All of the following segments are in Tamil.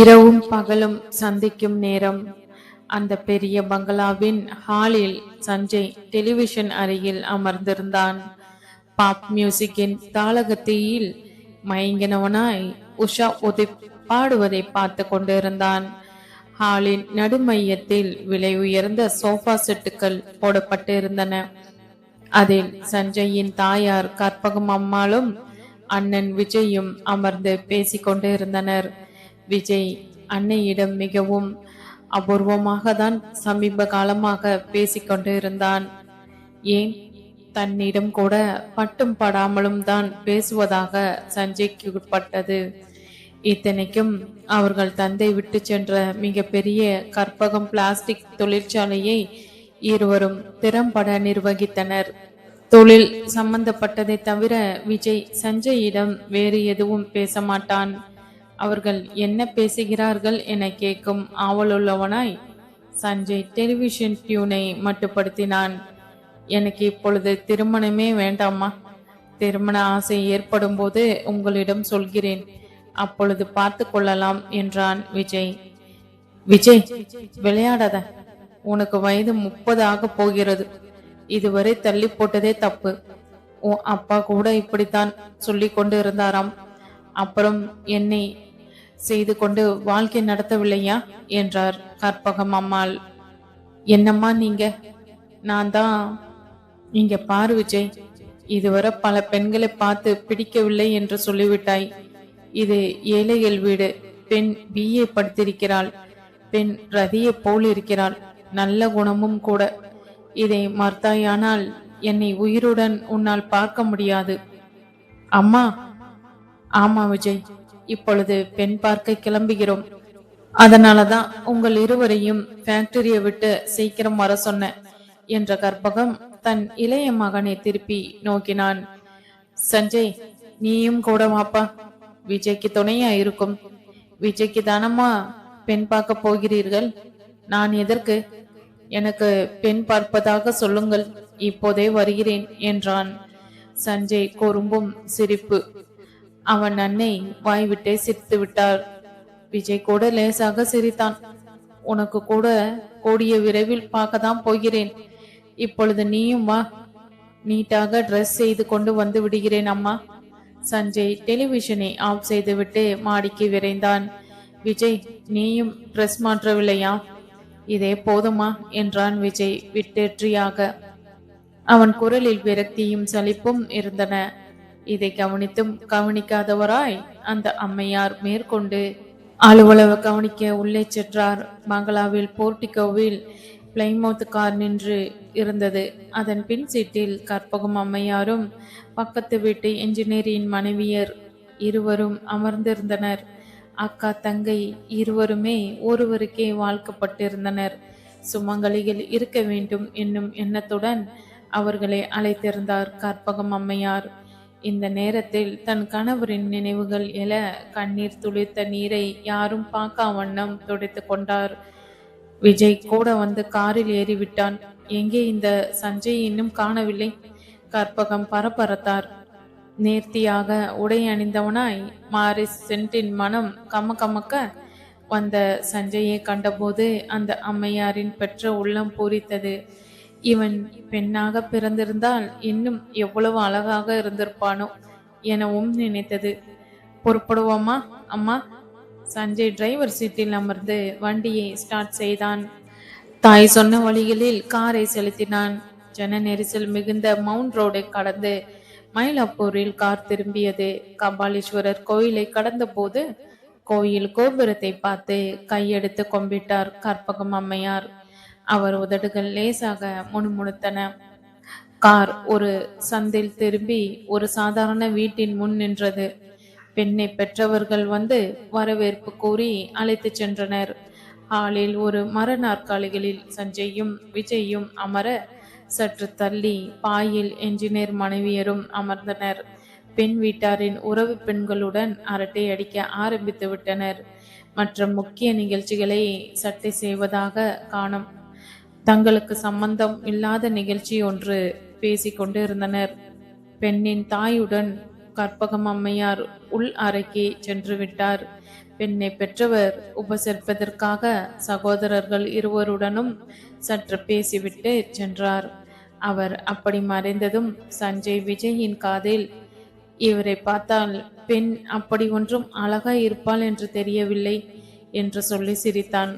இரவும் பகலும் சந்திக்கும் நேரம். அந்த பெரிய பங்களாவின் ஹாலில் சஞ்சய் டெலிவிஷன் அருகில் அமர்ந்திருந்தான். பாப் மியூசிக்கின் தாளகத்தியில் மயங்கினவனாய் உஷா உதை பாடுவதை பார்த்து கொண்டிருந்தான். ஹாலின் நடுமையத்தில் விலை உயர்ந்த சோஃபா செட்டுகள் போடப்பட்டிருந்தன. அதில் சஞ்சயின் தாயார் கற்பகம் அம்மாளும் அண்ணன் விஜயும் அமர்ந்து பேசிக் கொண்டிருந்தனர். விஜய் அன்னையிடம் மிகவும் அபூர்வமாக தான் சமீப காலமாக பேசிக்கொண்டு இருந்தான் ஏன்? தன்னிடம் கூட பட்டும் படாமலும் தான் பேசுவதாக சஞ்சய்க்கு உட்பட்டது இத்தனைக்கும் அவர்கள் தந்தை விட்டு சென்ற மிகப்பெரிய கற்பகம் பிளாஸ்டிக் தொழிற்சாலையை இருவரும் திறம்பட நிர்வகித்தனர். தொழில் சம்பந்தப்பட்டதை தவிர விஜய் சஞ்சயிடம் வேறு எதுவும் பேச மாட்டான் அவர்கள் என்ன பேசுகிறார்கள் என கேட்கும் ஆவலுள்ளவனாய் சஞ்சய் டெலிவிஷன் டியூனை மட்டுப்படுத்தினான். எனக்கு இப்பொழுது திருமணமே வேண்டாமா திருமண ஆசை ஏற்படும் போது உங்களிடம் சொல்கிறேன். அப்பொழுது பார்த்து கொள்ளலாம் என்றான் விஜய். விஜய் விளையாடாத. உனக்கு வயது முப்பது ஆக போகிறது. இதுவரை தள்ளி போட்டதே தப்பு. உன் அப்பா கூட இப்படித்தான் சொல்லி கொண்டு இருந்தாராம் அப்புறம் என்னை செய்து கொண்டு வாழ்க்கை நடத்தவில்லையா? என்றார் கற்பகம் அம்மாள். என்னம்மா நீங்க? நான் தான். இங்க பாரு விஜய். இதுவரை பல பெண்களை பார்த்து பிடிக்கவில்லை என்று சொல்லிவிட்டாய். இது ஏழைகள் வீடு. பெண் பிஏ படித்திருக்கிறாள். பெண் ரதியை போல் இருக்கிறாள். நல்ல குணமும் கூட. இதை மறுத்தாயானால் என்னை உயிருடன் உன்னால் பார்க்க முடியாது. அம்மா ஆமா விஜய். இப்பொழுது பெண் பார்க்க கிளம்புகிறோம். அதனாலதான் உங்கள் இருவரையும் ஃபேக்டரியை விட்டு சீக்கிரம் வர சொன்னேன் என்ற கற்பகம் தன் இளைய மகனை திருப்பி நோக்கினான். சஞ்சய் நீயும் கூட வாப்பா. விஜய்க்கு துணையா இருக்கும். விஜய்க்கு தானம்மா பெண் பார்க்க போகிறீர்கள்? நான் எதற்கு? எனக்கு பெண் பார்ப்பதாக சொல்லுங்கள். இப்போதே வருகிறேன் என்றான். சஞ்சய் குறும்பும் சிரிப்பு. அவன் அன்னை வாய்விட்டே சிரித்து விட்டார். விஜய் கூட லேசாக சிரித்தான். உனக்கு கூட கூடிய விரைவில் பார்க்க தான் போகிறேன். இப்பொழுது நீயும் வா. நீட்டாக ட்ரெஸ் செய்து கொண்டு வந்து விடுகிறேன் அம்மா. சஞ்சய் டெலிவிஷனை ஆஃப் செய்துவிட்டு மாடிக்கு விரைந்தான். விஜய் நீயும் ட்ரெஸ் மாற்றவில்லையா? இதே போதுமா? என்றான் விஜய் விட்டேற்றியாக. அவன் குரலில் விரக்தியும் சலிப்பும் இருந்தன. இதை கவனித்தும் கவனிக்காதவராய் அந்த அம்மையார் மேற்கொண்டு அலுவலக கவனிக்க உள்ளே சென்றார். பங்களாவில் போர்ட்டிகோவில் பிளைமவுத் கார் நின்று இருந்தது. அதன் பின் சீட்டில் கற்பகம் அம்மையாரும் பக்கத்து வீட்டு என்ஜினியரின் மனைவியர் இருவரும் அமர்ந்திருந்தனர். அக்கா தங்கை இருவருமே ஒருவருக்கே வாழ்க்கப்பட்டிருந்தனர். சுமங்கலியில் இருக்க வேண்டும் என்னும் எண்ணத்துடன் அவர்களை அழைத்திருந்தார் கற்பகம் அம்மையார். இந்த நேரத்தில் தன் கணவரின் நினைவுகள் எழ கண்ணீர் துளித்த நீரை யாரும் பார்க்கா வண்ணம் துடைத்து கொண்டார். விஜய் கூட வந்து காரில் ஏறிவிட்டான். எங்கே இந்த சஞ்சய் இன்னும் காணவில்லை. கற்பகம் பரபரத்தார். நேர்த்தியாக உடை அணிந்தவனாய் மாரிஸ் சென்டின் மனம் கம கமக்க வந்த சஞ்சயை கண்டபோது அந்த அம்மையாரின் பெற்ற உள்ளம் பூரித்தது. இவன் பெண்ணாக பிறந்திருந்தால் இன்னும் எவ்வளவு அழகாக இருந்திருப்பானோ எனவும் நினைத்தது. பொறுப்படுவோமா அம்மா சஞ்சய் டிரைவர் சீட்டில் அமர்ந்து வண்டியை ஸ்டார்ட் செய்தான். தாய் சொன்ன வழிகளில் காரை செலுத்தினான். ஜன நெரிசல் மிகுந்த மவுண்ட் ரோடை கடந்து மயிலாப்பூரில் கார் திரும்பியது. கபாலீஸ்வரர் கோயிலை கடந்தபோது கோயில் கோபுரத்தை பார்த்து கையெடுத்து கும்பிட்டார் கற்பகம் அம்மையார். அவர் உதடுகள் லேசாக முணுமுணுத்தன. கார் ஒரு சந்தில் திரும்பி ஒரு சாதாரண வீட்டின் முன் நின்றது. பெண்ணை பெற்றவர்கள் வந்து வரவேற்பு கூறி அழைத்து சென்றனர். ஹாலில் ஒரு மர நாற்காலிகளில் சஞ்சயும் விஜயும் அமர சற்று தள்ளி பாயில் என்ஜினியர் மனைவியரும் அமர்ந்தனர். பெண் வீட்டாரின் உறவு பெண்களுடன் அரட்டை அடிக்க ஆரம்பித்து விட்டனர். மற்ற முக்கிய நிகழ்ச்சிகளை சட்டை செய்வதாக காணும் தங்களுக்கு சம்பந்தம் இல்லாத நிகழ்ச்சி ஒன்று பேசிக்கொண்டு இருந்தனர் பெண்ணின் தாயுடன் கற்பகம் அம்மையார் உள் அறைக்கு சென்று விட்டார். பெண்ணை பெற்றவர் உபசரிப்பதற்காக சகோதரர்கள் இருவருடனும் சற்று பேசிவிட்டு சென்றார். அவர் அப்படி மறைந்ததும் சஞ்சய் விஜயின் காதில் இவரை பார்த்தால் பெண் அப்படி ஒன்றும் அழகா இருப்பாள் என்று தெரியவில்லை என்று சொல்லி சிரித்தான்.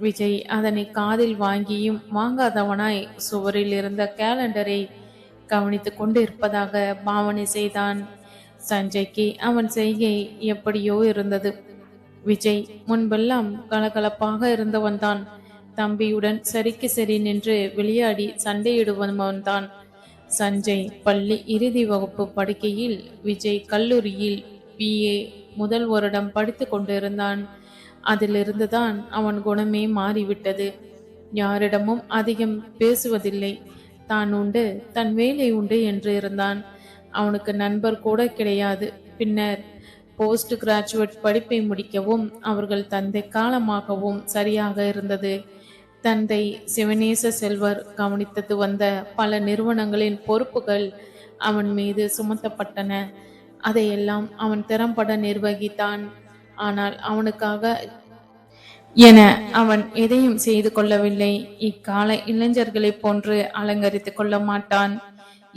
விஜய் அதனை காதில் வாங்கியும் வாங்காதவனாய் சுவரில் இருந்த கேலண்டரை கவனித்து கொண்டு இருப்பதாக பாவனை செய்தான். சஞ்சய்க்கு அவன் செய்கை எப்படியோ இருந்தது. விஜய் முன்பெல்லாம் கலகலப்பாக இருந்தவன்தான். தம்பியுடன் சரிக்கு சரி நின்று விளையாடி சண்டையிடுவன்தான். சஞ்சய் பள்ளி இறுதி வகுப்பு படுக்கையில் விஜய் கல்லூரியில் பிஏ முதல் வருடம் படித்து கொண்டிருந்தான். அதிலிருந்துதான் அவன் குணமே மாறிவிட்டது. யாரிடமும் அதிகம் பேசுவதில்லை. தான் உண்டு தன் வேலை உண்டு என்று இருந்தான். அவனுக்கு நண்பர் கூட கிடையாது. பின்னர் போஸ்ட் கிராஜுவேட் படிப்பை முடிக்கவும் அவர்கள் தந்தை காலமாகவும் சரியாக இருந்தது. தந்தை சிவனேச செல்வர் கவனித்தது வந்த பல நிறுவனங்களின் பொறுப்புகள் அவன் மீது சுமத்தப்பட்டன. அதையெல்லாம் அவன் திறம்பட நிர்வகித்தான். ஆனால் அவனுக்காக என அவன் எதையும் செய்து கொள்ளவில்லை. இக்கால இளைஞர்களைப் போன்று அலங்கரித்துக் கொள்ள மாட்டான்.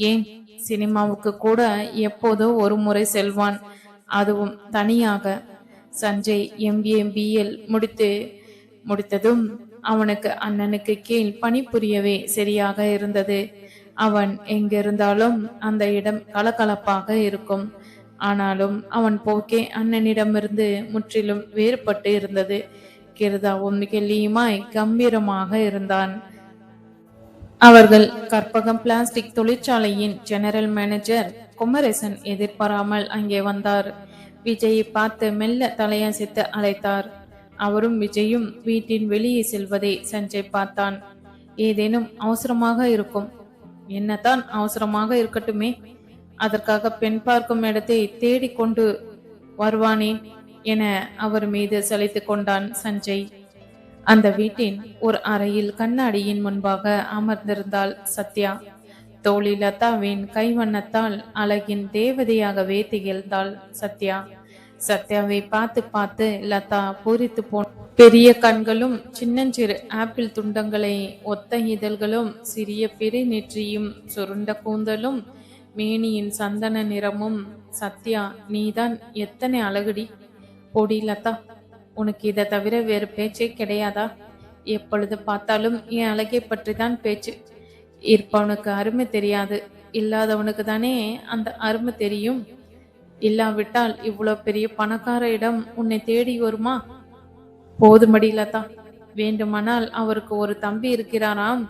ஏன்? சினிமாவுக்கு கூட எப்போதோ ஒரு முறை செல்வான். அதுவும் தனியாக. சஞ்சய் எம்பிஏ பிஎல் முடித்து முடித்ததும் அவனுக்கு அண்ணனுக்கு கீழ் பணிபுரியவே சரியாக இருந்தது. அவன் எங்கிருந்தாலும் அந்த இடம் கலகலப்பாக இருக்கும். ஆனாலும் அவன் போக்கே அண்ணனிடமிருந்து முற்றிலும் வேறுபட்டு இருந்தது. கிருதாவும் கெல்லியுமாய் கம்பீரமாக இருந்தான். அவர்கள் கற்பகம் பிளாஸ்டிக் தொழிற்சாலையின் ஜெனரல் மேனேஜர் குமரேசன் எதிர்பாராமல் அங்கே வந்தார். விஜயை பார்த்து மெல்ல தலையசைத்து அழைத்தார். அவரும் விஜயும் வீட்டின் வெளியே செல்வதை சஞ்சய் பார்த்தான். ஏதேனும் அவசரமாக இருக்கும். என்னதான் அவசரமாக இருக்கட்டுமே. அதற்காக பெண் பார்க்கும் இடத்தை தேடிக்கொண்டு வருவானேன் என அவர் மீது சலித்துக் கொண்டான் சஞ்சய். அந்த வீட்டின் ஒரு அறையில் கண்ணாடியின் முன்பாக அமர்ந்திருந்தாள் சத்யா. தோழி லதாவின் கைவண்ணத்தால் அழகின் தேவதையாகவே திகழ்ந்தாள் சத்யா. சத்யாவை பார்த்து பார்த்து லதா பூரித்து போன பெரிய கண்களும் சின்னஞ்சிறு ஆப்பிள் துண்டங்களை ஒத்த இதழ்களும் சிறிய பெரு நெற்றியும் சுருண்ட கூந்தலும் மேனியின் சந்தன நிறமும் சத்யா நீதான் எத்தனை அழகுடி? பொடி லதா உனக்கு இதை தவிர வேறு பேச்சே கிடையாதா? எப்பொழுது பார்த்தாலும் என் அழகை பற்றி தான் பேச்சு. இருப்பவனுக்கு அருமை தெரியாது இல்லாதவனுக்கு தானே அந்த அருமை தெரியும். இல்லாவிட்டால் இவ்வளோ பெரிய பணக்கார இடம் உன்னை தேடி வருமா? போதுமடி லதா வேண்டுமானால் அவருக்கு ஒரு தம்பி இருக்கிறாராம்.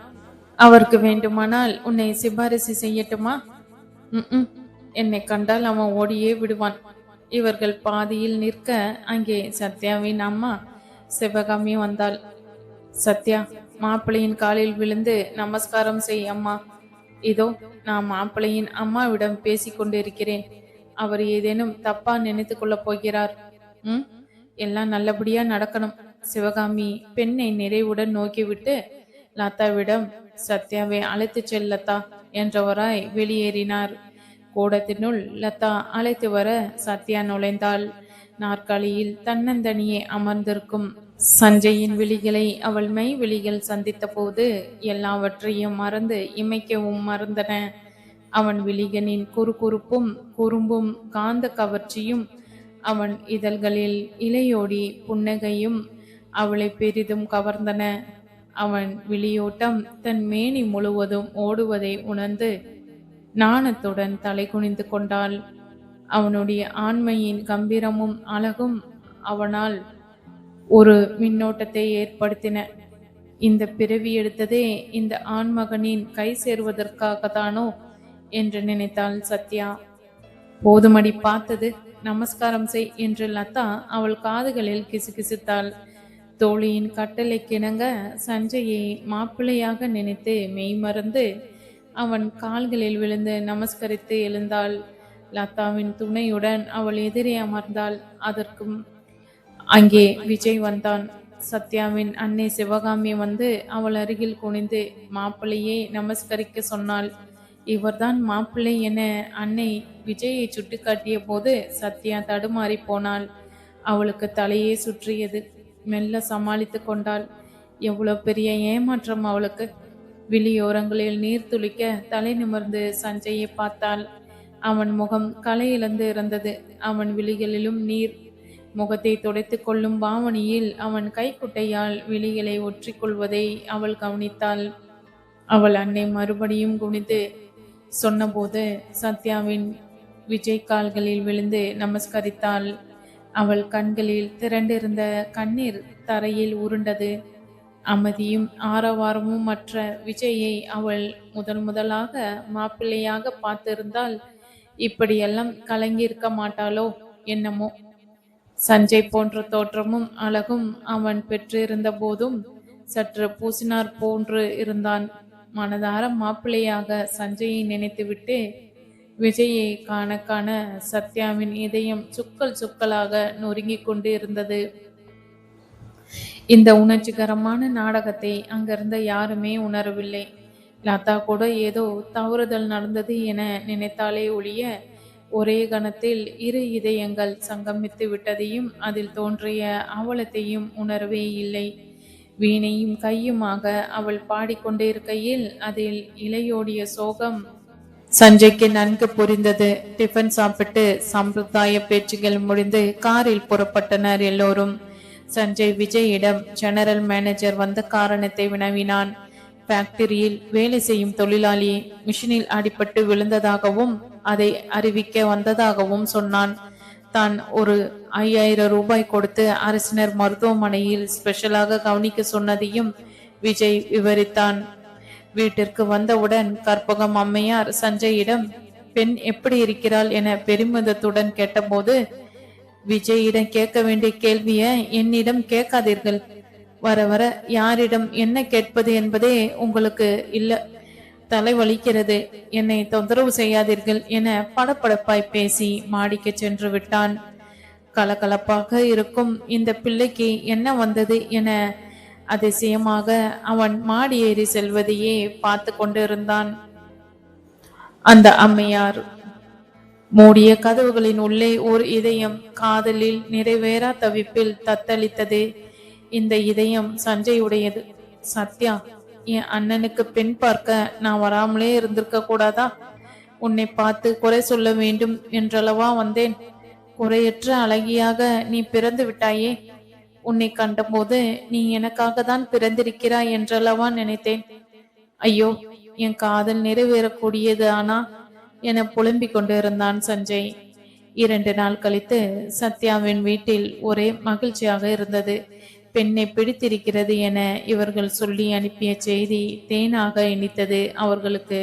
அவருக்கு வேண்டுமானால் உன்னை சிபாரிசு செய்யட்டுமா? என்னை கண்டால் அவன் ஓடியே விடுவான். இவர்கள் பாதியில் நிற்க அங்கே சத்யாவின் அம்மா சிவகாமி வந்தாள். சத்யா மாப்பிள்ளையின் காலில் விழுந்து நமஸ்காரம் செய் அம்மா. இதோ நான் மாப்பிள்ளையின் அம்மாவிடம் பேசிக்கொண்டிருக்கிறேன் அவர் ஏதேனும் தப்பா நினைத்து கொள்ளப் போகிறார். ம்? எல்லாம் நல்லபடியா நடக்கணும். சிவகாமி பெண்ணை நிறைவுடன் நோக்கிவிட்டு லதாவிடம் சத்யாவை அழைத்து செல் என்றவராய் வெளியேறினார். கூடத்தினுள் லதா அழைத்து வர சத்யா நுழைந்தாள். நாற்காலியில் தன்னந்தனியே அமர்ந்திருக்கும் சஞ்சயின் விழிகளை அவள் மெய் விழிகள் சந்தித்த போது எல்லாவற்றையும் மறந்து இமைக்கவும் மறந்தன. அவன் விழிகளின் குறுகுறுப்பும் குறும்பும் காந்த கவர்ச்சியும் அவன் இதழ்களில் இலையோடி புன்னகையும் அவளை பெரிதும் கவர்ந்தன. அவன் விழியோட்டம் தன் மேனி முழுவதும் ஓடுவதை உணர்ந்து நாணத்துடன் தலை குனிந்து கொண்டாள். அவனுடைய ஆண்மையின் கம்பீரமும் அழகும் அவனால் ஒரு மின்னோட்டத்தை ஏற்படுத்தின. இந்த பிறவி எடுத்ததே இந்த ஆண்மகனின் கை சேருவதற்காகத்தானோ என்று நினைத்தாள் சத்யா. போதுமடி பார்த்தது நமஸ்காரம் செய் என்று லதா அவள் காதுகளில் கிசுகிசுத்தாள். தோழியின் கட்டளை கிணங்க சஞ்சயை மாப்பிள்ளையாக நினைத்து மெய்மறந்து அவன் கால்களில் விழுந்து நமஸ்கரித்து எழுந்தாள். லதாவின் துணையுடன் அவள் எதிரே அமர்ந்தாள். அதற்கும் அங்கே விஜய் வந்தான். சத்யாவின் அன்னை சிவகாமி வந்து அவள் அருகில் குனிந்து மாப்பிள்ளையே நமஸ்கரிக்க சொன்னாள். இவர்தான் மாப்பிள்ளை என அன்னை விஜயை சுட்டிக்காட்டிய போது சத்யா தடுமாறி போனாள். அவளுக்கு தலையே சுற்றியது. மெல்ல சமாளித்து கொண்டாள். எவ்வளோ பெரிய ஏமாற்றம் அவளுக்கு. விழியோரங்களில் நீர் துளிக்க தலை நிமிர்ந்து சஞ்சயை பார்த்தாள். அவன் முகம் களை இழந்து இருந்தது அவன் விழிகளிலும் நீர் முகத்தை துடைத்துக் கொள்ளும் பாவனையில் அவன் கைக்குட்டையால் விழிகளை ஒற்றிக்கொள்வதை அவள் கவனித்தாள். அவள் அன்னை மறுபடியும் குனிந்து சொன்னபோது சத்யாவின் விஜய் கால்களில் விழுந்து நமஸ்கரித்தாள். அவள் கண்களில் திரண்டிருந்த கண்ணீர் தரையில் உருண்டது. அமைதியும் ஆரவாரமும் மற்ற விஜயை அவள் முதன் முதலாக மாப்பிள்ளையாக பார்த்திருந்தால் இப்படியெல்லாம் கலங்கியிருக்க மாட்டாளோ என்னமோ. சஞ்சய் போன்ற தோற்றமும் அழகும் அவன் பெற்றிருந்த போதும் சற்று பூசினார் போன்று இருந்தான். மனதார மாப்பிள்ளையாக சஞ்சயை நினைத்துவிட்டு விஜயை காண காண சத்யாவின் இதயம் சுக்கல் சுக்கலாக நொறுங்கிக் கொண்டு இருந்தது இந்த உணர்ச்சிகரமான நாடகத்தை அங்கிருந்த யாருமே உணரவில்லை. லதா கூட ஏதோ தவறுதல் நடந்தது என நினைத்தாலே ஒழிய ஒரே கணத்தில் இரு இதயங்கள் சங்கமித்து விட்டதையும் அதில் தோன்றிய அவலத்தையும் உணரவே இல்லை. வீணையும் கையுமாக அவள் பாடிக்கொண்டிருக்கையில் அதில் இலையோடிய சோகம் சஞ்சய்க்கு நன்கு புரிந்தது. டிஃபன் சாப்பிட்டு சம்பிரதாய பேச்சுகள் முடிந்து காரில் புறப்பட்டனர் எல்லோரும். சஞ்சய் விஜயிடம் ஜெனரல் மேனேஜர் வந்த காரணத்தை வினவினான். ஃபேக்டரியில் வேலை செய்யும் தொழிலாளி மிஷினில் அடிபட்டு விழுந்ததாகவும் அதை அறிவிக்க வந்ததாகவும் சொன்னான். தான் ஒரு ஐயாயிரம் ரூபாய் கொடுத்து அரசினர் மருத்துவமனையில் ஸ்பெஷலாக கவனிக்க சொன்னதையும் விஜய் விவரித்தான். வீட்டிற்கு வந்தவுடன் கற்பகம் அம்மையார் சஞ்சயிடம் பெண் எப்படி இருக்கிறாள் என பெருமிதத்துடன் கேட்டபோது விஜயிடம் கேட்க வேண்டிய கேள்வியை என்னிடம் கேட்காதீர்கள். வர வர யாரிடம் என்ன கேட்பது என்பதே உங்களுக்கு இல்ல தலை வலிக்கிறது. என்னை தொந்தரவு செய்யாதீர்கள் என படப்படப்பாய் பேசி மாடிக்கு சென்று விட்டான். கலகலப்பாக இருக்கும் இந்த பிள்ளைக்கு என்ன வந்தது என அதிசயமாக அவன் மாடி ஏறி செல்வதையே பார்த்து கொண்டிருந்தான். அந்த அம்மையார் மூடிய கதவுகளின் உள்ளே ஓர் இதயம் காதலில் நிறைவேறா தவிப்பில் தத்தளித்தது. இந்த இதயம் சஞ்சயுடையது. சத்யா என் அண்ணனுக்கு பெண் பார்க்க நான் வராமலே இருந்திருக்க கூடாதா? உன்னை பார்த்து குறை சொல்ல வேண்டும் என்றளவா வந்தேன். குறையற்ற அழகியாக நீ பிறந்து விட்டாயே. உன்னை கண்டபோது நீ எனக்காக தான் பிறந்திருக்கிறாய் என்றளவா நினைத்தேன். ஐயோ என் காதல் நிறைவேறக்கூடியது ஆனா என புலம்பிக் கொண்டிருந்தான் சஞ்சய். இரண்டு நாள் கழித்து சத்யாவின் வீட்டில் ஒரே மகிழ்ச்சியாக இருந்தது. பெண்ணை பிடித்திருக்கிறது என இவர்கள் சொல்லி அனுப்பிய செய்தி தேனாக இனித்தது அவர்களுக்கு.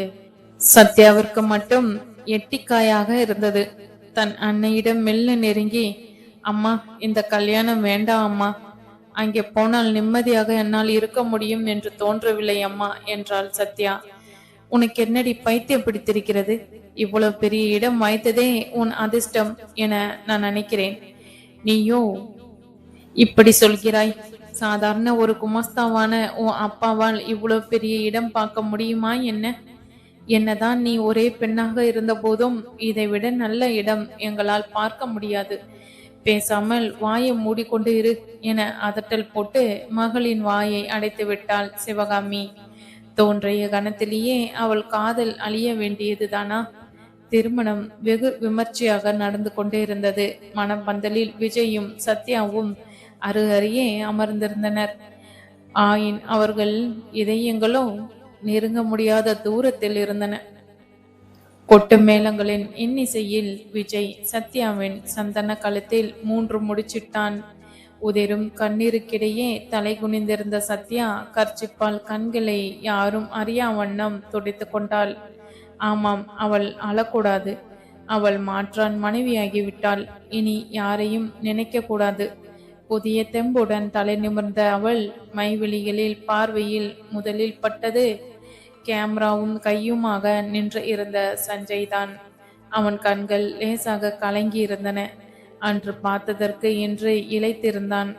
சத்யாவிற்கு மட்டும் எட்டிக்காயாக இருந்தது. தன் அன்னையிடம் மெல்ல நெருங்கி அம்மா இந்த கல்யாணம் வேண்டாம் அம்மா. அங்கே போனால் நிம்மதியாக என்னால் இருக்க முடியும் என்று தோன்றவில்லை அம்மா என்றாள் சத்யா. உனக்கு என்னடி பைத்தியம் பிடித்திருக்கிறது? இவ்வளவு பெரிய இடம் வாய்த்ததே உன் அதிர்ஷ்டம் என நான் நினைக்கிறேன். நீயோ இப்படி சொல்கிறாய். சாதாரண ஒரு குமஸ்தாவான உன் அப்பாவால் இவ்வளவு பெரிய இடம் பார்க்க முடியுமா என்ன? என்னதான் நீ ஒரே பெண்ணாக இருந்த போதும் இதைவிட நல்ல இடம் எங்களால் பார்க்க முடியாது. பேசாமல் வாயை மூடிக்கொண்டு இரு என அதட்டல் போட்டு மகளின் வாயை அடைத்து விட்டாள் சிவகாமி. தோன்றிய கணத்திலேயே அவள் காதல் அழிய வேண்டியதுதானா? திருமணம் வெகு விமர்சையாக நடந்து கொண்டே இருந்தது மணப்பந்தலில் விஜயும் சத்யாவும் அருகருகே அமர்ந்திருந்தனர். ஆயின் அவர்கள் இதயங்களும் நெருங்க முடியாத தூரத்தில் இருந்தன. கொட்டு மேளங்களின் இன்னிசையில் விஜய் சத்யாவின் சந்தன கழுத்தில் மூன்று முடிச்சிட்டான். உதிரும் கண்ணீருக்கிடையே தலை குனிந்திருந்த சத்யா கர்ச்சிப்பால் கண்களை யாரும் அறியா வண்ணம் துடைத்து கொண்டாள். ஆமாம் அவள் அழக்கூடாது. அவள் மாற்றான் மனைவியாகிவிட்டாள். இனி யாரையும் நினைக்கக்கூடாது. புதிய தெம்புடன் தலை நிமிர்ந்த அவள் மைவெளிகளில் பார்வையில் முதலில் பட்டது கேமராவும் கையுமாக நின்று இருந்த சஞ்சய் தான் அவன் கண்கள் லேசாக கலங்கி இருந்தன அன்று பார்த்ததற்கு இன்று இழைத்திருந்தான்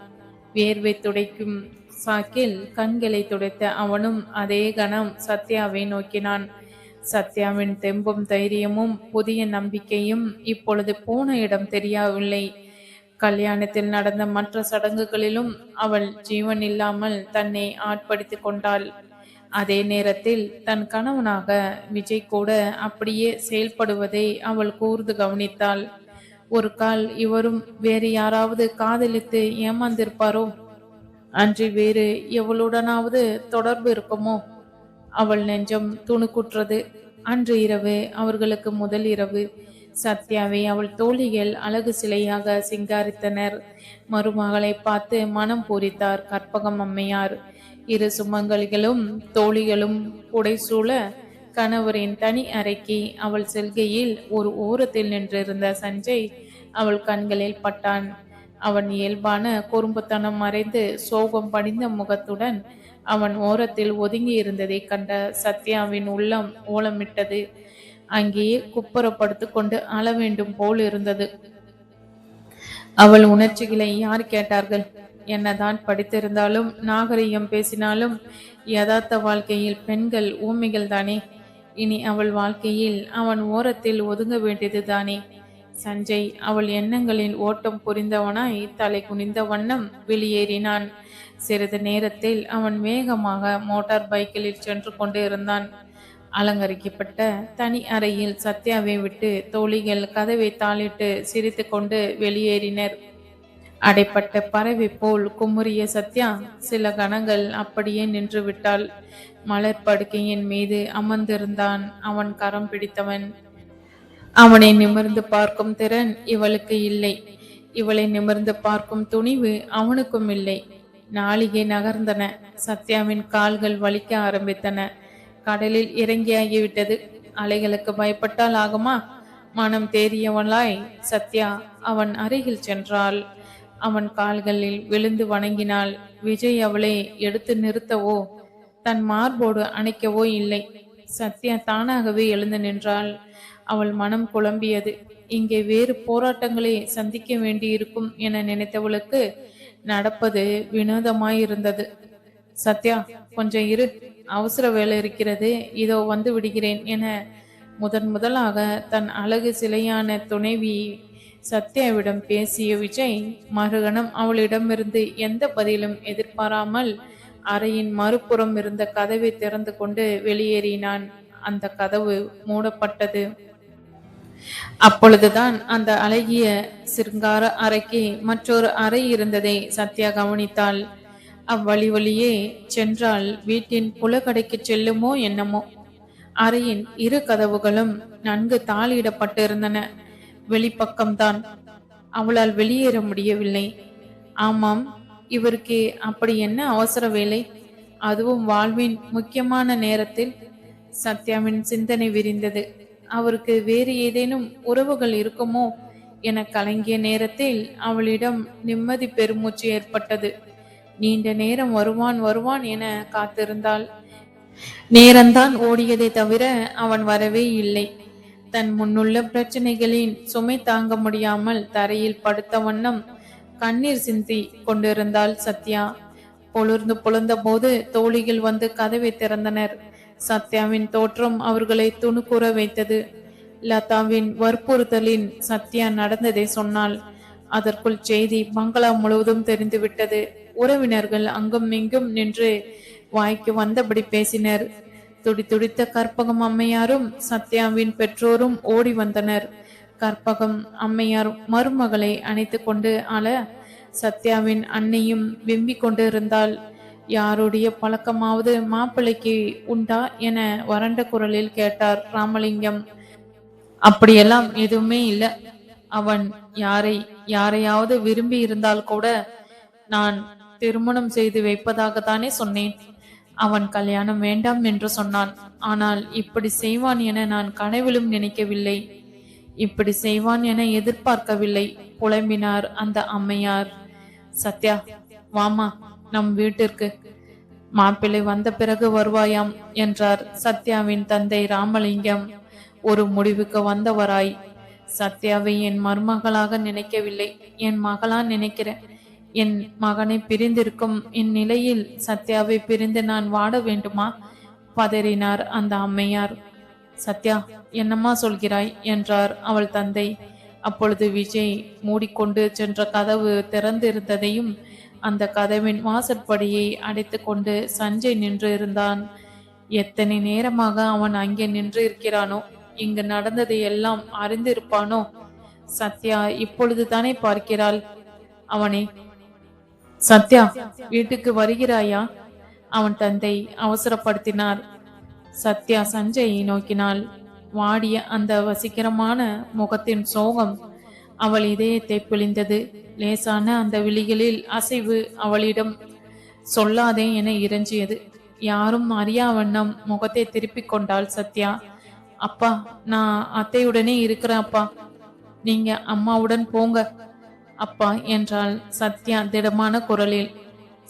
வேர்வை துடைக்கும் சாக்கில் கண்களை துடைத்த அவனும் அதே கணம் சத்யாவை நோக்கினான். சத்யாவின் தெம்பும் தைரியமும் புதிய நம்பிக்கையும் இப்பொழுது போன இடம் தெரியவில்லை. கல்யாணத்தில் நடந்த மற்ற சடங்குகளிலும் அவள் ஜீவன் இல்லாமல் தன்னை ஆட்படுத்திக் கொண்டாள். அதே நேரத்தில் தன் கணவனாக விஜய் கூட அப்படியே செயல்படுவதை அவள் கூர்ந்து கவனித்தாள். ஒரு கால் இவரும் வேறு யாராவது காதலித்து ஏமாந்திருப்பாரோ? அன்றி வேறு எவளுடனாவது தொடர்பு இருக்குமோ? அவள் நெஞ்சம் துணுக்குற்றது. அன்று இரவு அவர்களுக்கு முதல் இரவு. சத்யாவை அவள் தோழிகள் அழகு சிலையாக சிங்காரித்தனர். மருமகளை பார்த்து மனம் பூரித்தார் கற்பகம் அம்மையார். இரு சுமங்கலிகளும் தோழிகளும் புடைசூழ கணவரின் தனி அறைக்கு அவள் செல்கையில் ஒரு ஓரத்தில் நின்றிருந்த சஞ்சய் அவள் கண்களில் பட்டான். அவன் இயல்பான குறும்புத்தனம் மறைந்து சோகம் படிந்த முகத்துடன் அவன் ஓரத்தில் ஒதுங்கி இருந்ததை கண்ட சத்யாவின் உள்ளம் ஓலமிட்டது. அங்கேயே குப்புறப்படுத்து கொண்டு அழ வேண்டும் போல் இருந்தது. அவள் உணர்ச்சிகளை யார் கேட்டார்கள்? என்னதான் படித்திருந்தாலும் நாகரிகம் பேசினாலும் யதார்த்த வாழ்க்கையில் பெண்கள் ஊமைகள் தானே இனி அவள் வாழ்க்கையில் அவன் ஓரத்தில் ஒதுங்க வேண்டியது தானே சஞ்சய் அவள் எண்ணங்களில் ஓட்டம் புரிந்தவனாய் தலை குனிந்த வண்ணம் வெளியேறினான். சிறிது நேரத்தில் அவன் வேகமாக மோட்டார் பைக்கில் சென்று கொண்டு இருந்தான் அலங்கரிக்கப்பட்ட தனி அறையில் சத்யாவை விட்டு தோழிகள் கதவை தாளிட்டு சிரித்து கொண்டு வெளியேறினர். அடைப்பட்ட பறவை போல் குமுறிய சத்யா சில கணங்கள் அப்படியே நின்று விட்டாள். மலர் படுக்கையின் மீது அமர்ந்திருந்தான். அவன் கரம் பிடித்தவன். அவனை நிமிர்ந்து பார்க்கும் திறன் இவளுக்கு இல்லை. இவளை நிமிர்ந்து பார்க்கும் துணிவு அவனுக்கும் இல்லை. நாளிகை நகர்ந்தன. சத்யாவின் கால்கள் வலிக்க ஆரம்பித்தன. கடலில் இறங்கியாகிவிட்டது. அலைகளுக்கு பயப்பட்டால் ஆகுமா? மனம் தேறியவளாய் சத்யா அவன் அருகில் சென்றாள். அவன் கால்களில் விழுந்து வணங்கினாள். விஜய் அவளை எடுத்து நிறுத்தவோ? தன் மார்போடு அணைக்கவோ இல்லை. சத்யா தானாகவே எழுந்து நின்றாள். அவள் மனம் குழம்பியது. இங்கே வேறு போராட்டங்களை சந்திக்க வேண்டியிருக்கும் என நினைத்தவளுக்கு நடப்பது வினோதமாயிருந்தது. சத்யா கொஞ்சம் இரு. அவசர வேலை இருக்கிறது. இதோ வந்து விடுகிறேன் என முதன் முதலாக தன் அழகு சிலையான துணைவி சத்யாவிடம் பேசிய விஜய் மறுகணம் அவளிடமிருந்து எந்த பதிலும் எதிர்பாராமல் அறையின் மறுபுறம் இருந்த கதவை திறந்து கொண்டு வெளியேறினான். அந்த கதவு மூடப்பட்டது. அப்பொழுதுதான் அந்த அழகிய சிருங்கார அறைக்கு மற்றொரு அறை இருந்ததை சத்யா கவனித்தாள். அவ்வழி வழியே சென்றால் வீட்டின் புலக்கடைக்கு செல்லுமோ என்னமோ. அறையின் இரு கதவுகளும் நன்கு தாளிடப்பட்டிருந்தன. வெளிப்பக்கம்தான். அவளால் வெளியேற முடியவில்லை. ஆமாம் இவருக்கு அப்படி என்ன அவசர வேலை? அதுவும் வாழ்வின் முக்கியமான நேரத்தில் சத்யாவின் சிந்தனை விரிந்தது. அவருக்கு வேறு ஏதேனும் உறவுகள் இருக்குமோ? என கலங்கிய நேரத்தில் அவளிடம் நிம்மதி பெருமூச்சு ஏற்பட்டது. நீண்ட நேரம் வருவான் வருவான் என காத்திருந்தாள். நேரம்தான் ஓடியதை தவிர அவன் வரவே இல்லை. தன் முன்னுள்ள பிரச்சனைகளின் சுமை தாங்க முடியாமல் தரையில் படுத்த வண்ணம் கண்ணீர் சிந்தி கொண்டிருந்தாள் சத்யா. பொழுர்ந்து புலந்த போது தோழிகள் வந்து கதவை திறந்தனர். சத்யாவின் தோற்றம் அவர்களை துணுக்குற வைத்தது. லதாவின் வற்புறுத்தலின் சத்யா நடந்ததை சொன்னால் அதற்குள் செய்தி பங்களா முழுவதும் தெரிந்துவிட்டது. உறவினர்கள் அங்கும் இங்கும் நின்று வாய்க்கு வந்தபடி பேசினர். துடி துடித்த கற்பகம் அம்மையாரும் சத்யாவின் பெற்றோரும் ஓடி வந்தனர். கற்பகம் அம்மையார் மருமகளை அணைத்து கொண்டு அழ சத்யாவின் அன்னையும் விம்பிக் கொண்டு இருந்தாள் யாருடைய பழக்கமாவது மாப்பிள்ளைக்கு உண்டா என வறண்ட குரலில் கேட்டார் ராமலிங்கம். அப்படியெல்லாம் எதுவுமே இல்லை. அவன் யாரை யாரையாவது விரும்பி இருந்தால் கூட நான் திருமணம் செய்து வைப்பதாகத்தானே சொன்னேன். அவன் கல்யாணம் வேண்டாம் என்று சொன்னான். ஆனால் இப்படி செய்வான் என நான் கனவிலும் நினைக்கவில்லை. இப்படி செய்வான் என எதிர்பார்க்கவில்லை. புலம்பினார் அந்த அம்மையார். சத்யா வாமா. நம் வீட்டிற்கு. மாப்பிள்ளை வந்த பிறகு வருவாயாம் என்றார் சத்யாவின் தந்தை ராமலிங்கம். ஒரு முடிவுக்கு வந்தவராய் சத்யாவை என் மருமகளாக நினைக்கவில்லை என் மகளா நினைக்கிறேன். என் மகனை பிரிந்திருக்கும் இந்நிலையில் சத்யாவை பிரிந்து நான் வாட வேண்டுமா? பதறினார் அந்த அம்மையார். சத்யா என்னம்மா சொல்கிறாய்? என்றார் அவள் தந்தை. அப்பொழுது விஜய் மூடிக்கொண்டு சென்ற கதவு திறந்திருந்ததையும் அந்த கதவின் வாசற்படியை அடைத்துக்கொண்டு சஞ்சய் நின்று இருந்தான். எத்தனை நேரமாக அவன் அங்கே நின்று இருக்கிறானோ? இங்கு நடந்ததை எல்லாம் அறிந்திருப்பானோ? சத்யா இப்பொழுது தானே பார்க்கிறாள். அவனை சத்யா வீட்டுக்கு வருகிறாயா? அவன் தந்தை அவசரப்படுத்தினார். சத்யா சஞ்சயை நோக்கினாள். வாடிய அந்த வசீகரமான முகத்தின் சோகம் அவள் இதயத்தை பிழிந்தது. லேசான அந்த விழிகளில் அசைவு அவளிடம் சொல்லாதே என இறைஞ்சியது யாரும் அறியா வண்ணம் முகத்தை திருப்பிக் கொண்டாள் சத்யா. அப்பா நான் அத்தையுடனே இருக்கிறேன் அப்பா. நீங்க அம்மாவுடன் போங்க அப்பா என்றாள் சத்யா திடமான குரலில்.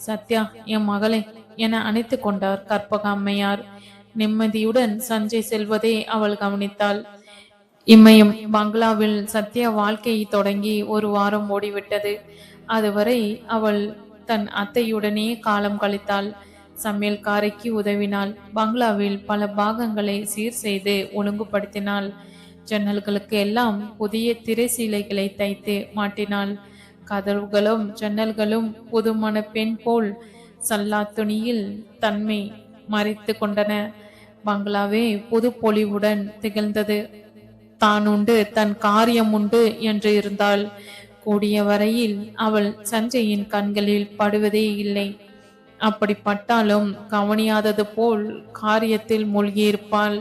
சத்யா என் மகளே என அணைத்து கொண்டார் கற்பக அம்மையார். நிம்மதியுடன் சஞ்சய் செல்வதை அவள் கவனித்தாள். இம்மையும் பங்களாவில் சத்யா வாழ்க்கை தொடங்கி ஒரு வாரம் ஓடிவிட்டது. அதுவரை அவள் தன் அத்தையுடனே காலம் கழித்தாள். சமையல்காரைக்கு உதவினாள். பங்களாவில் பல பாகங்களை சீர் செய்து ஒழுங்குபடுத்தினாள். ஜன்னல்களுக்கு எல்லாம் புதிய திரைசீலைகளை தைத்து மாட்டினாள். கதவுகளும் ஜன்னல்களும் புதுமண பெண் போல் சல்லா துணியில் தன்மை மறைத்து கொண்டன. பங்களாவே புது பொலிவுடன் திகழ்ந்தது. தான் உண்டு தன் காரியம் உண்டு என்று இருந்தால் கூடிய வரையில் அவள் சஞ்சயின் கண்களில் படுவதே இல்லை. அப்படி பட்டாலும் கவனியாதது போல் காரியத்தில் மூழ்கியிருப்பாள்.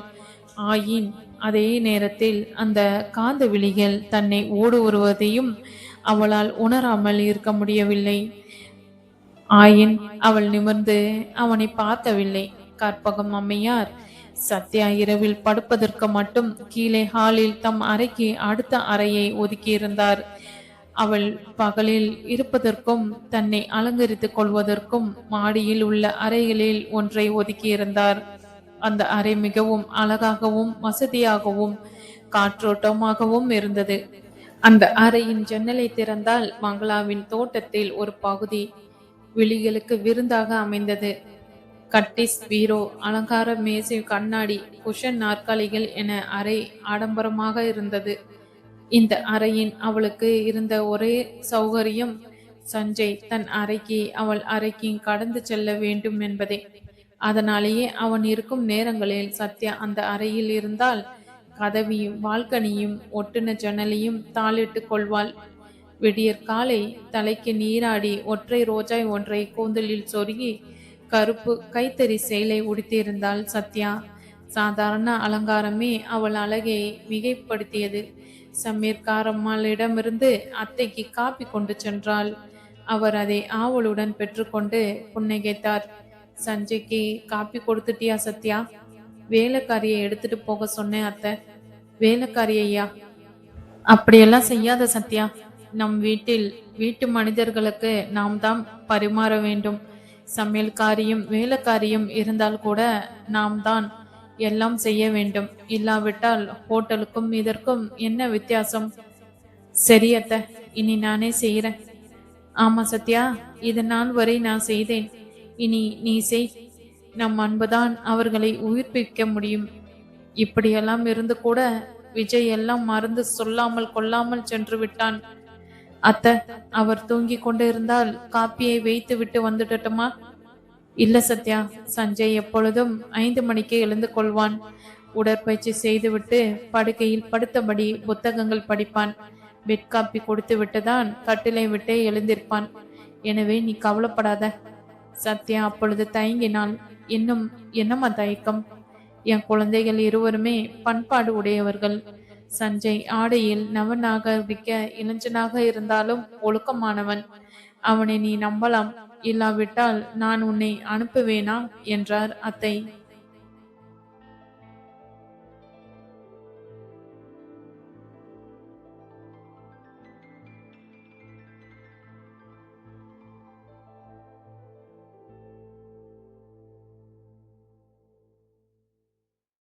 ஆயின் அதே நேரத்தில் அந்த காந்த விழிகள் தன்னை ஊடுருவதையும் அவளால் உணராமல் இருக்க முடியவில்லை. ஆயின் அவள் நிமிர்ந்து அவனை பார்க்கவில்லை கற்பகம் அம்மையார் சத்யா இரவில் படுப்பதற்கு மட்டும் கீழே ஹாலில் தம் அறைக்கு அடுத்த அறையை ஒதுக்கியிருந்தார். அவள் பகலில் இருப்பதற்கும் தன்னை அலங்கரித்துக் கொள்வதற்கும் மாடியில் உள்ள அறைகளில் ஒன்றை ஒதுக்கியிருந்தார். அந்த அறை மிகவும் அழகாகவும் வசதியாகவும் காற்றோட்டமாகவும் இருந்தது. அந்த அறையின் ஜன்னலை திறந்தால் மங்களாவின் தோட்டத்தில் ஒரு பகுதி விழிகளுக்கு விருந்தாக அமைந்தது. கட்டிஸ் பீரோ அலங்கார மேசை கண்ணாடி குஷன் நாற்காலிகள் என அறை ஆடம்பரமாக இருந்தது. இந்த அறையின் அவளுக்கு இருந்த ஒரே சௌகரியம் சஞ்சய் தன் அறைக்கு அவள் அறைக்கு கடந்து செல்ல வேண்டும் என்பதே. அதனாலேயே அவன் இருக்கும் நேரங்களில் சத்யா அந்த அறையில் இருந்தால் கதவியும் பால்கனியும் ஒட்டுன ஜன்னலையும் தாளிட்டு கொள்வாள். விடியற் காலை தலைக்கு நீராடி ஒற்றை ரோஜாய் ஒன்றை கூந்தலில் சொருகி கருப்பு கைத்தறி சேலை உடுத்தியிருந்தாள் சத்யா. சாதாரண அலங்காரமே அவள் அழகை மிகைப்படுத்தியது. சமீர்காரம்மாளிடமிருந்து அத்தைக்கு காப்பி கொண்டு சென்றாள். அவர் அதை ஆவலுடன் பெற்றுக்கொண்டு புன்னகைத்தார். சஞ்சய்க்கு காப்பி கொடுத்துட்டியா சத்யா? வேலைக்காரியை எடுத்துட்டு போக சொன்னேன் அத்தை. வேலைக்காரியையா அப்படியெல்லாம் செய்யாத சத்யா. நம் வீட்டில் வீட்டு மனிதர்களுக்கு நாம் தான் பரிமாற வேண்டும். சமையல்காரியும் வேலைக்காரியும் இருந்தால் கூட நாம் தான் எல்லாம் செய்ய வேண்டும். இல்லாவிட்டால் ஹோட்டலுக்கும் இதற்கும் என்ன வித்தியாசம்? சரி இனி நானே செய்கிறேன் ஆமா சத்யா இது நாள் வரை நான் செய்தேன். இனி நீ செய். நம் அன்புதான் அவர்களை உயிர்ப்பிக்க முடியும். இப்படியெல்லாம் இருந்து கூட விஜய் எல்லாம் மறந்து சொல்லாமல் கொள்ளாமல் சென்று விட்டான். அத்தை அவர் தூங்கிக் கொண்டு இருந்தால் காப்பியை வைத்து விட்டு வந்துடட்டுமா? இல்ல சத்யா சஞ்சய் எப்பொழுதும் ஐந்து மணிக்கு எழுந்து கொள்வான். உடற்பயிற்சி செய்துவிட்டு படுக்கையில் படுத்தபடி புத்தகங்கள் படிப்பான். பெட் காப்பி கொடுத்து விட்டுதான் கட்டிலை விட்டே எழுந்திருப்பான். எனவே நீ கவலைப்படாத. சத்யா அப்பொழுது தயங்கினாள் இன்னும் என்னம்மா தயக்கம்? என் குழந்தைகள் இருவருமே பண்பாடு உடையவர்கள். சஞ்சய் ஆடையில் நவனாக விக்க இளைஞனாக இருந்தாலும் ஒழுக்கமானவன். அவனை நீ நம்பலாம். இல்லாவிட்டால் நான் உன்னை அனுப்புவேனா என்றார் அத்தை.